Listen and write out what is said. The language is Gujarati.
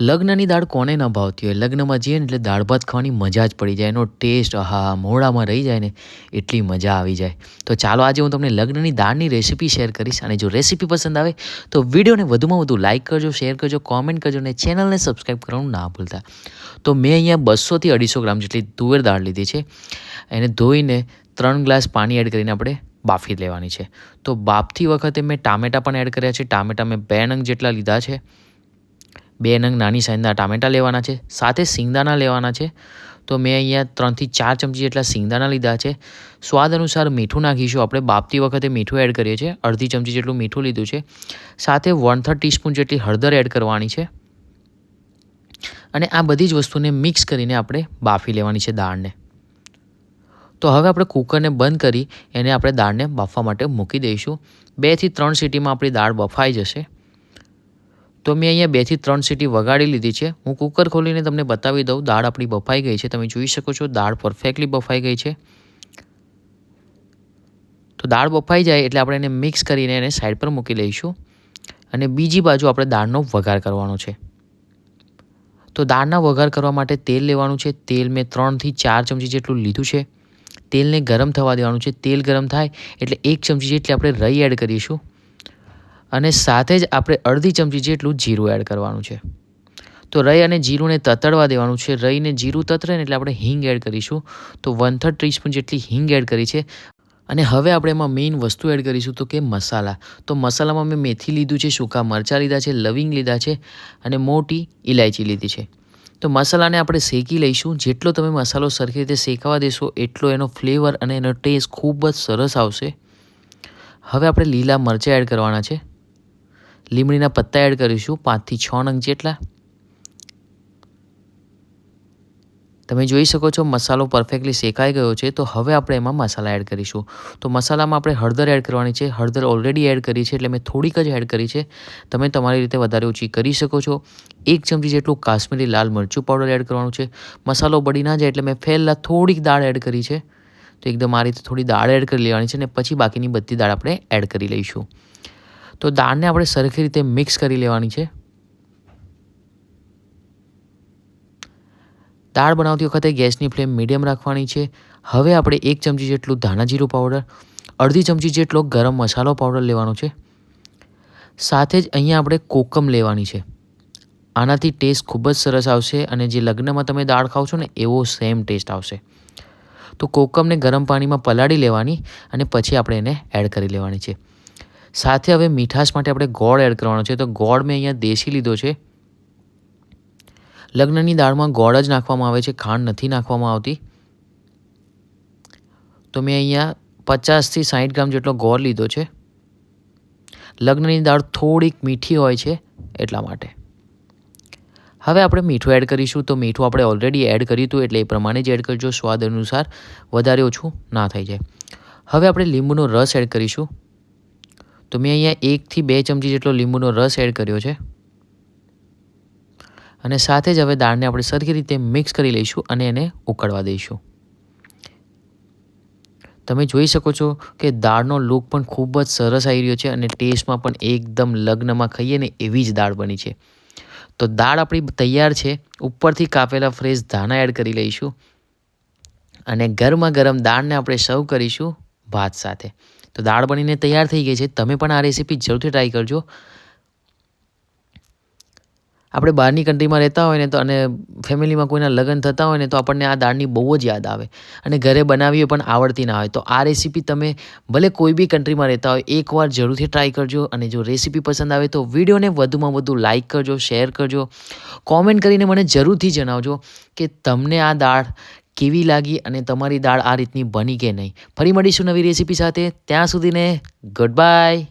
લગ્નની દાળ કોને ન ભાવતી હોય? લગ્નમાં જઈએ ને એટલે દાળ ભાત ખાવાની મજા જ પડી જાય. એનો ટેસ્ટ, આહા, મોઢામાં રહી જાય ને એટલી મજા આવી જાય. તો ચાલો આજે હું તમને લગ્નની દાળની રેસીપી શેર કરીશ અને જો રેસીપી પસંદ આવે તો વિડીયોને વધુમાં વધુ લાઇક કરજો, શેર કરજો, કોમેન્ટ કરજો અને ચેનલને સબસ્ક્રાઈબ કરવાનું ના ભૂલતા. તો મેં અહીંયા બસોથી અઢીસો ગ્રામ જેટલી તુવેર દાળ લીધી છે. એને ધોઈને ત્રણ ગ્લાસ પાણી એડ કરીને આપણે બાફી લેવાની છે. તો બાફતી વખતે મેં ટામેટાં પણ એડ કર્યા છે. ટામેટાં મેં બે નંગ જેટલા લીધા છે. બે નંગ નાની સાઈઝના ટામેટાં લેવાના છે, સાથે સિંગદાણા લેવાના છે. તો મેં અહીંયા ત્રણથી ચાર ચમચી જેટલા સિંગદાણા લીધા છે. સ્વાદ અનુસાર મીઠું નાખીશું. આપણે બાપતી વખતે મીઠું એડ કરીએ છીએ. અડધી ચમચી જેટલું મીઠું લીધું છે. સાથે વન થર્ડ ટીસ્પૂન જેટલી હળદર એડ કરવાની છે. અને આ બધી જ વસ્તુને મિક્સ કરીને આપણે બાફી લેવાની છે દાળને. તો હવે આપણે કુકરને બંધ કરી એને આપણે દાળને બાફવા માટે મૂકી દઈશું. બેથી ત્રણ સીટીમાં આપણી દાળ બફાઈ જશે. તો મેં અહીંયા બેથી ત્રણ સીટી વગાડી લીધી છે. હું કુકર ખોલીને તમને બતાવી દઉં. દાળ આપણી બફાઈ ગઈ છે. તમે જોઈ શકો છો, દાળ પરફેક્ટલી બફાઈ ગઈ છે. તો દાળ બફાઈ જાય એટલે આપણે એને મિક્સ કરીને એને સાઈડ પર મૂકી લઈશું. અને બીજી બાજુ આપણે દાળનો વઘાર કરવાનો છે. તો દાળના વઘાર કરવા માટે તેલ લેવાનું છે. તેલ મેં ત્રણથી ચાર ચમચી જેટલું લીધું છે. તેલને ગરમ થવા દેવાનું છે. તેલ ગરમ થાય એટલે એક ચમચી જેટલી આપણે રઈ એડ કરીશું. અને સાથે જ આપણે અડધી ચમચી જેટલું જીરું એડ કરવાનું છે. તો રઈ અને જીરુંને તતડવા દેવાનું છે. રઈને જીરું તતરે ને એટલે આપણે હિંગ એડ કરીશું. તો વન થર્ડ ટીસ્પૂન જેટલી હિંગ એડ કરી છે. અને હવે આપણે એમાં મેઇન વસ્તુ એડ કરીશું તો કે મસાલા. તો મસાલામાં મેં મેથી લીધું છે, સૂકા મરચાં લીધા છે, લવિંગ લીધા છે અને મોટી ઇલાયચી લીધી છે. તો મસાલાને આપણે શેકી લઈશું. જેટલો તમે મસાલો સરખી રીતે શેકાવા દેશો, એટલો એનો ફ્લેવર અને એનો ટેસ્ટ ખૂબ જ સરસ આવશે. હવે આપણે લીલા મરચાં એડ કરવાના છે. લીમડીના પત્તા એડ કરીશું, પાંચથી છ નંગ જેટલા. તમે જોઈ શકો છો મસાલો પરફેક્ટલી શેકાઈ ગયો છે, તો હવે આપણે એમાં મસાલા એડ કરીશું. તો મસાલામાં આપણે હળદર એડ કરવાની છે, હળદર ઓલરેડી એડ કરી છે, એટલે મેં થોડીક જ એડ કરી છે. તમે તમારી રીતે વધારે ઓછી કરી શકો છો. એક ચમચી જેટલું કાશ્મીરી લાલ મરચું પાવડર એડ કરવાનું છે. મસાલો બળી ના જાય એટલે મેં પહેલાં થોડીક દાળ એડ કરી છે. તો એકદમ આ રીતે થોડી દાળ એડ કરી લેવાની છે અને પછી બાકીની બધી દાળ આપણે એડ કરી લઈશું. તો દાળને આપણે સરખી રીતે મિક્સ કરી લેવાની છે. દાળ બનાવતી વખતે ગેસની ફ્લેમ મીડિયમ રાખવાની છે. હવે આપણે એક ચમચી જેટલું ધાણા જીરું પાવડર, અડધી ચમચી જેટલો ગરમ મસાલો પાવડર લેવાનો છે. સાથે જ અહીંયા આપણે કોકમ લેવાની છે. આનાથી ટેસ્ટ ખૂબ જ સરસ આવશે અને જે લગ્નમાં તમે દાળ ખાવ છો ને, એવો સેમ ટેસ્ટ આવશે. તો કોકમને ગરમ પાણીમાં પલાળી લેવાની અને પછી આપણે એને એડ કરી લેવાની છે. સાથે હવે મીઠાશ માટે આપણે ગોળ એડ કરવાનો છે. તો ગોળ મેં અહીંયા દેશી લીધો છે. લગ્નની દાળમાં ગોળ જ નાખવામાં આવે છે. ખાંડ નથી નાખવામાં આવતી. તો મેં અહીંયા પચાસથી સાઠ ગ્રામ જેટલો ગોળ લીધો છે. લગ્નની દાળ થોડીક મીઠી હોય છે એટલા માટે. હવે આપણે મીઠું એડ કરીશું. તો મીઠું આપણે ઓલરેડી એડ કર્યું હતું એટલે એ પ્રમાણે જ એડ કરજો. સ્વાદ અનુસાર વધારે ઓછું ના થઈ જાય. હવે આપણે લીંબુનો રસ એડ કરીશું. તો મેં અહીંયા એકથી બે ચમચી જેટલો લીંબુનો રસ એડ કર્યો છે. અને સાથે જ હવે દાળને આપણે સરખી રીતે મિક્સ કરી લઈશું અને એને ઉકળવા દઈશું. તમે જોઈ શકો છો કે દાળનો લુક પણ ખૂબ જ સરસ આવી રહ્યો છે અને ટેસ્ટમાં પણ એકદમ લગ્નમાં ખાઈએ ને એવી જ દાળ બની છે. તો દાળ આપણી તૈયાર છે, ઉપરથી કાપેલા ફ્રેશ ધાણા એડ કરી લઈશું. અને ગરમા ગરમ દાળને આપણે સર્વ કરીશું. ભાત સાથે. તો દાળ બનીને તૈયાર થઈ ગઈ છે. તમે પણ આ રેસીપી જરૂરથી ટ્રાય કરજો. આપણે બહારની કન્ટ્રીમાં રહેતા હોય ને તો અને ફેમિલીમાં કોઈના લગ્ન થતા હોય ને તો આપણને આ દાળની બહુ જ યાદ આવે. અને ઘરે બનાવીએ પણ આવડતી ના હોય. તો આ રેસીપી તમે ભલે કોઈ બી કન્ટ્રીમાં રહેતા હોય, એકવાર જરૂરથી ટ્રાય કરજો. અને જો રેસીપી પસંદ આવે તો વિડીયોને વધુમાં વધુ લાઇક કરજો શેર કરજો. કોમેન્ટ કરીને મને જરૂરથી જણાવજો કે તમને આ દાળ કેવી લાગી અને તમારી દાળ આ રીતની બની કે નહીં? ફરી મળીશું નવી રેસીપી સાથે. ત્યાં સુધીને ગુડ બાય